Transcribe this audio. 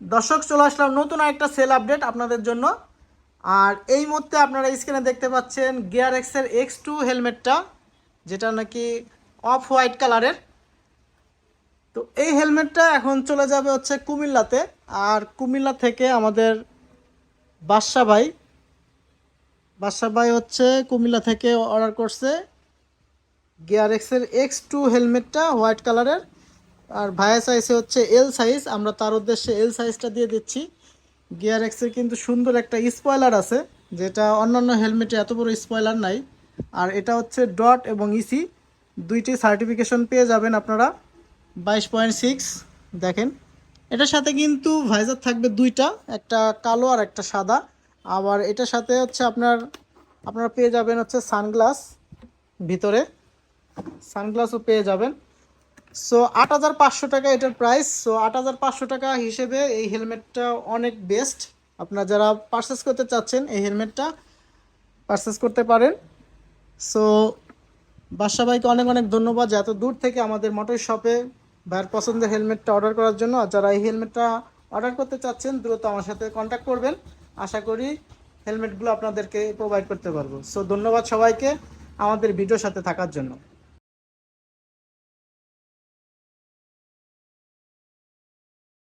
দর্শক, চলে আসলাম নতুন একটা সেল আপডেট আপনাদের জন্য। আর এই মুহূর্তে আপনারা স্ক্রিনে দেখতে পাচ্ছেন গিয়ার এক্সের এক্স টু হেলমেটটা যেটা নাকি অফ হোয়াইট কালারের তো এই হেলমেটটা এখন চলে যাবে হচ্ছে কুমিল্লাতে। আর কুমিল্লা থেকে আমাদের বাদশা ভাই বাদশা ভাই হচ্ছে কুমিল্লা থেকে অর্ডার করছে গিয়ার এক্সের এক্স টু হেলমেটটা হোয়াইট কালারের আর ভাইয়া সাইজে হচ্ছে এল সাইজ আমরা তার উদ্দেশ্যে এল সাইজটা দিয়ে দিচ্ছি। গিয়ার এক্সের কিন্তু সুন্দর একটা স্পয়লার আছে, যেটা অন্যান্য হেলমেটে এত বড় স্পয়লার নাই। আর এটা হচ্ছে ডট এবং ইসি দুইটি সার্টিফিকেশন পেয়ে যাবেন আপনারা। বাইশ পয়েন্ট সিক্স দেখেন। এটার সাথে কিন্তু ভাইজার থাকবে দুইটা, একটা কালো আর একটা সাদা। আবার এটার সাথে হচ্ছে আপনার, আপনারা পেয়ে যাবেন হচ্ছে সানগ্লাস ভিতরে। সানগ্লাসও পেয়ে যাবেন। সো আট হাজার পাঁচশো টাকা এটার প্রাইস সো আট হাজার পাঁচশো টাকা হিসেবে এই হেলমেটটা অনেক বেস্ট আপনারা যারা পারচেস করতে চাচ্ছেন এই হেলমেটটা পারচেস করতে পারেন। সো বাদশা ভাইকে অনেক অনেক ধন্যবাদ যে এত দূর থেকে আমাদের মোটর শপে ভাইয়ের পছন্দের হেলমেটটা অর্ডার করার জন্য। আর যারা এই হেলমেটটা অর্ডার করতে চাচ্ছেন, দ্রুত আমার সাথে কন্ট্যাক্ট করবেন। আশা করি হেলমেটগুলো আপনাদেরকে প্রোভাইড করতে পারব। সো ধন্যবাদ সবাইকে আমাদের ভিডিওর সাথে থাকার জন্য।